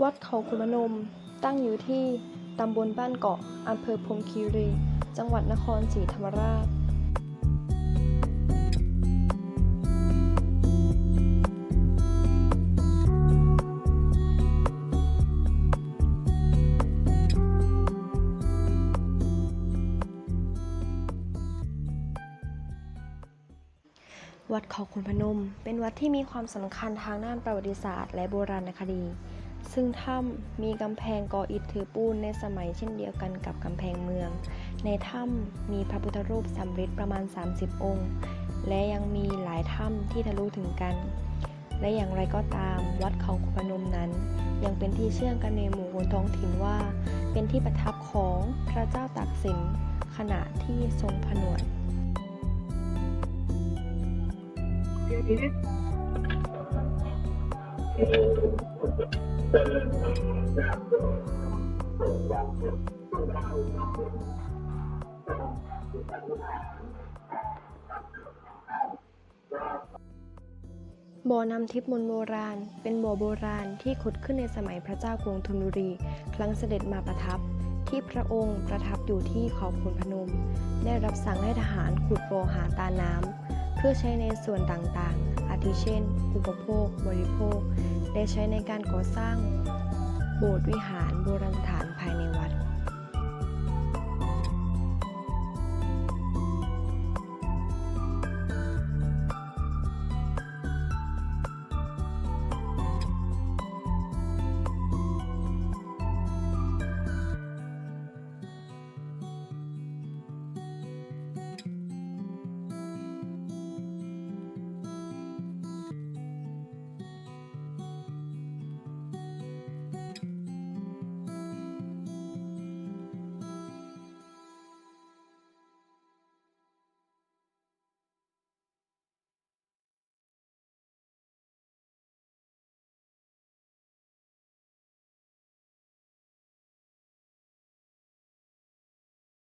วัดเขาขุนพนม ตั้งอยู่ที่ตำบลบ้านเกาะอำเภอพรมคีรี จังหวัดนครศรีธรรมราชวัดเขาขุนพนม เป็นวัดที่มีความสำคัญทางด้านประวัติศาสตร์และโบราณคดี ซึ่งถ้ำมีกำแพงก่ออิฐถือปูนในสมัยเช่นเดียวกันกับกำแพงเมือง ในถ้ำมีพระพุทธรูปสำริดประมาณ 30 องค์ และยังมีหลายถ้ำที่ทะลุถึงกัน และอย่างไรก็ตามวัดเขาขุนพนมนั้น ยังเป็นที่เชื่อกันในหมู่คนท้องถิ่นว่า เป็นที่ประทับของพระเจ้าตากสินขณะที่ทรงผนวด บ่อน้ำทิพย์มนโบราณ เป็นบ่อโบราณที่ขุดขึ้นในสมัยพระเจ้ากรุงธนบุรี ครั้งเสด็จมาประทับ ที่พระองค์ประทับอยู่ที่เขาขุนพนม ได้รับสั่งให้ทหารขุดบ่อหาตาน้ำเพื่อใช้ในส่วนต่างๆ อาทิเช่น อุปโภค บริโภค ได้ใช้ในการก่อสร้างโบสถ์วิหารโบราณสถานภายใน